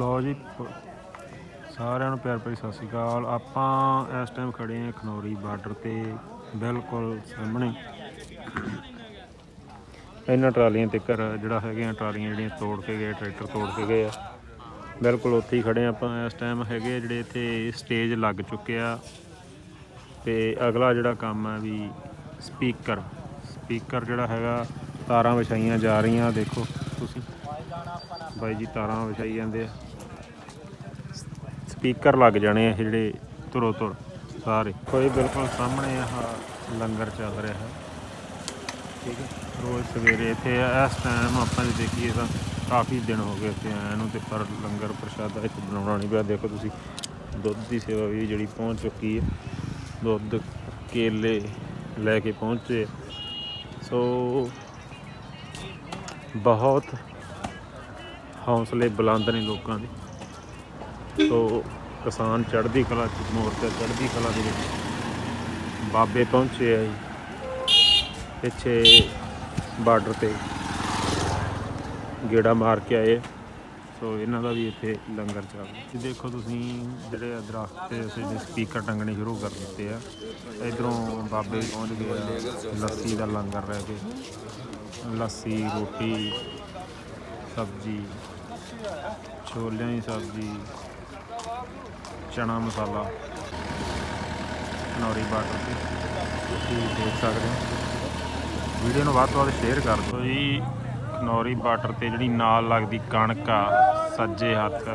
ਲੋ ਜੀ ਸਾਰਿਆਂ ਨੂੰ ਪਿਆਰ ਭਰੀ ਸਤਿ ਸ਼੍ਰੀ ਅਕਾਲ। ਆਪਾਂ ਇਸ ਟਾਈਮ ਖੜੇ ਹਾਂ ਖਨੌਰੀ ਬਾਰਡਰ ਤੇ, ਬਿਲਕੁਲ ਸਾਹਮਣੇ। ਇਹਨਾਂ ਟਰਾਲੀਆਂ ਤੇ ਘਰ ਜਿਹੜਾ ਹੈਗੀਆਂ ਟਰਾਲੀਆਂ ਜਿਹੜੀਆਂ ਤੋੜ ਕੇ ਗਏ, ਟਰੈਕਟਰ ਤੋੜ ਕੇ ਗਏ ਆ। ਬਿਲਕੁਲ ਉੱਥੇ ਹੀ ਖੜੇ ਹਾਂ ਆਪਾਂ ਇਸ ਟਾਈਮ ਹੈਗੇ ਆ, ਜਿਹੜੇ ਇੱਥੇ ਸਟੇਜ ਲੱਗ ਚੁੱਕੇ ਆ। ਤੇ ਅਗਲਾ ਜਿਹੜਾ ਕੰਮ ਹੈ ਵੀ ਸਪੀਕਰ ਸਪੀਕਰ ਜਿਹੜਾ ਹੈਗਾ, ਤਾਰਾਂ ਵਿਛਾਈਆਂ ਜਾ ਰਹੀਆਂ, ਦੇਖੋ ਤੁਸੀਂ। ਬਾਈ ਜੀ, ਤਾਰਾਂ ਵਿਛਾਈ ਜਾਂਦੇ ਆ। ਸਪੀਕਰ ਲੱਗ ਜਾਣੇ ਆ ਜਿਹੜੇ ਤੁਰੋ ਧੁਰ, ਸਾਰੇ। ਕੋਈ ਬਿਲਕੁਲ ਸਾਹਮਣੇ ਆ ਲੰਗਰ ਚੱਲ ਰਿਹਾ ਹੈ। ਠੀਕ ਹੈ, ਰੋਜ਼ ਸਵੇਰੇ ਇੱਥੇ ਇਸ ਟਾਈਮ ਆਪਾਂ ਜੇ ਦੇਖੀਏ ਤਾਂ ਕਾਫੀ ਦਿਨ ਹੋ ਗਏ ਇੱਥੇ ਆਇਆ ਨੂੰ ਤੇ ਪਰ ਲੰਗਰ ਪ੍ਰਸ਼ਾਦਾ ਇੱਥੇ ਬਣਾਉਣਾ ਨਹੀਂ ਪਿਆ। ਦੇਖੋ ਤੁਸੀਂ, ਦੁੱਧ ਦੀ ਸੇਵਾ ਵੀ ਜਿਹੜੀ ਪਹੁੰਚ ਚੁੱਕੀ ਹੈ। ਦੁੱਧ ਕੇਲੇ ਲੈ ਕੇ ਪਹੁੰਚੇ। ਸੋ ਬਹੁਤ ਹੌਸਲੇ ਬੁਲੰਦ ਨੇ ਲੋਕਾਂ ਦੇ। ਸੋ ਕਿਸਾਨ ਚੜ੍ਹਦੀ ਕਲਾ ਚ, ਮੋਰਚਾ ਚੜ੍ਹਦੀ ਕਲਾ ਦੇ ਵਿੱਚ ਬਾਬੇ ਪਹੁੰਚੇ ਆ ਜੀ, ਪਿੱਛੇ ਬਾਰਡਰ ਤੇ ਗੇੜਾ ਮਾਰ ਕੇ ਆਏ ਸੋ ਇਹਨਾਂ ਦਾ ਵੀ ਇੱਥੇ ਲੰਗਰ ਚੱਲ ਰਿਹਾ। ਦੇਖੋ ਤੁਸੀਂ ਜਿਹੜੇ ਆ ਦਰਖਤ ਤੇ ਅਸੀਂ ਜਿਹੜੇ ਸਪੀਕਰ ਟੰਗਣੇ ਸ਼ੁਰੂ ਕਰ ਦਿੱਤੇ ਆ। ਇਧਰੋਂ ਬਾਬੇ ਪਹੁੰਚ ਗਏ ਆ, ਲੱਸੀ ਦਾ ਲੰਗਰ ਰਹਿ ਕੇ ਲੱਸੀ, ਰੋਟੀ, ਸਬਜ਼ੀ ਛੋਲਿਆਂ ਦੀ ਸਬਜ਼ੀ, ਚਨਾ ਮਸਾਲਾ, ਕਨੌਰੀ ਬਾਟਰ ਤੇ। ਤੁਸੀਂ ਦੇਖ ਸਕਦੇ ਹੋ। ਵੀਡੀਓ ਨੂੰ ਵੱਧ ਤੋਂ ਵੱਧ ਸ਼ੇਅਰ ਕਰ ਦਿਓ। ਜੀ ਨੌਰੀ ਬਾਟਰ ਤੇ ਜਿਹੜੀ ਨਾਲ ਲੱਗਦੀ ਕਣਕ ਆ, ਸੱਜੇ ਹੱਥ,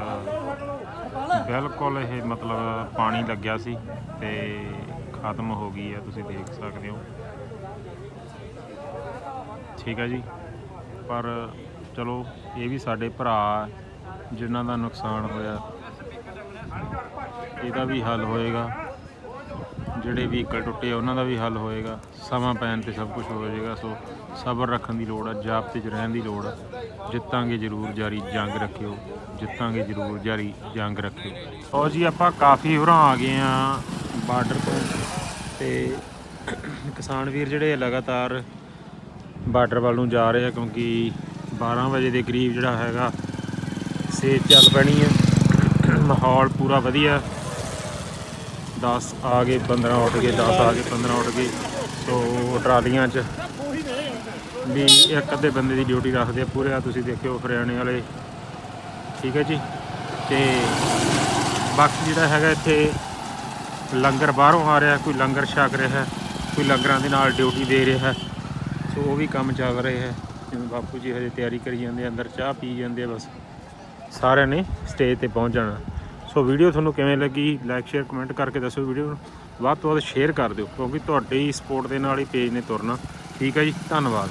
ਬਿਲਕੁਲ ਇਹ ਮਤਲਬ ਪਾਣੀ ਲੱਗਿਆ ਸੀ ਤੇ ਖਤਮ ਹੋ ਗਈ ਆ, ਤੁਸੀਂ ਦੇਖ ਸਕਦੇ ਹੋ। ਠੀਕ ਹੈ ਜੀ। ਪਰ ਚਲੋ ਇਹ ਵੀ ਸਾਡੇ ਭਰਾ ਆ, ਜਿਨ੍ਹਾਂ ਦਾ ਨੁਕਸਾਨ ਹੋਇਆ। ਇਹਦਾ ਵੀ ਹੱਲ ਹੋਏਗਾ। ਜਿਹੜੇ ਵਹੀਕਲ ਟੁੱਟੇ ਆ, ਉਹਨਾਂ ਦਾ ਵੀ ਹੱਲ ਹੋਏਗਾ। ਸਮਾਂ ਪੈਣ ਤੇ ਸਭ ਕੁਝ ਹੋ ਜਾਏਗਾ। ਸੋ ਸਬਰ ਰੱਖਣ ਦੀ ਲੋੜ ਆ ਜਾਬਤੇ 'ਚ ਰਹਿਣ ਦੀ ਲੋੜ ਆ। ਜਿੱਤਾਂਗੇ ਜ਼ਰੂਰ ਜਾਰੀ ਜੰਗ ਰੱਖਿਓ। ਜਿੱਤਾਂਗੇ ਜ਼ਰੂਰ ਜਾਰੀ ਜੰਗ ਰੱਖਿਓ। ਸੋ ਜੀ ਆਪਾਂ ਕਾਫੀ ਹੋਰਾਂ ਆ ਗਏ ਆ ਬਾਰਡਰ ਤੋਂ। ਤੇ ਕਿਸਾਨ ਵੀਰ ਜਿਹੜੇ ਲਗਾਤਾਰ ਬਾਰਡਰ ਵੱਲ ਨੂੰ ਜਾ ਰਹੇ ਆ ਕਿਉਂਕਿ 12 ਵਜੇ ਦੇ ਕਰੀਬ ਜਿਹੜਾ ਹੈਗਾ ਸੇਜ ਚੱਲ ਪੈਣੀ ਹੈ। ਮਾਹੌਲ ਪੂਰਾ ਵਧੀਆ। 10 ਆ ਗਏ 15 ਉੱਠ ਗਏ 10 ਆ ਗਏ 15 ਉੱਠ ਗਏ। ਸੋ ਟਰਾਲੀਆਂ 'ਚ ਵੀ ਇੱਕ ਅੱਧੇ ਬੰਦੇ ਦੀ ਡਿਊਟੀ ਰੱਖਦੇ ਆ ਪੂਰੇ। ਆ ਤੁਸੀਂ ਦੇਖਿਓ ਹਰਿਆਣੇ ਵਾਲੇ। ਠੀਕ ਹੈ ਜੀ। ਤੇ ਬਾਕੀ ਜਿਹੜਾ ਹੈਗਾ ਇੱਥੇ ਲੰਗਰ ਬਾਹਰੋਂ ਆ ਰਿਹਾ, ਕੋਈ ਲੰਗਰ ਛਕ ਰਿਹਾ, ਕੋਈ ਲੰਗਰਾਂ ਦੇ ਨਾਲ ਡਿਊਟੀ ਦੇ ਰਿਹਾ। ਸੋ ਉਹ ਵੀ ਕੰਮ ਚੱਲ ਰਿਹਾ ਹੈ। ਜਿਵੇਂ ਬਾਪੂ ਜੀ ਹਜੇ ਤਿਆਰੀ ਕਰੀ ਜਾਂਦੇ ਆ, ਅੰਦਰ ਚਾਹ ਪੀ ਜਾਂਦੇ ਆ ਬਸ। ਸਾਰਿਆਂ ਨੇ ਸਟੇਜ ਤੇ ਪਹੁੰਚ ਜਾਣਾ। ਸੋ ਵੀਡੀਓ ਤੁਹਾਨੂੰ ਕਿਵੇਂ ਲੱਗੀ? ਲਾਈਕ ਸ਼ੇਅਰ ਕਮੈਂਟ ਕਰਕੇ ਦੱਸੋ ਵੀਡੀਓ ਨੂੰ। ਵੱਧ ਤੋਂ ਵੱਧ ਸ਼ੇਅਰ ਕਰ ਦਿਓ ਕਿਉਂਕਿ ਤੁਹਾਡੀ ਸਪੋਰਟ ਦੇ ਨਾਲ ਹੀ ਪੇਜ ਨੇ ਤੁਰਨਾ। ਠੀਕ ਹੈ ਜੀ ਧੰਨਵਾਦ।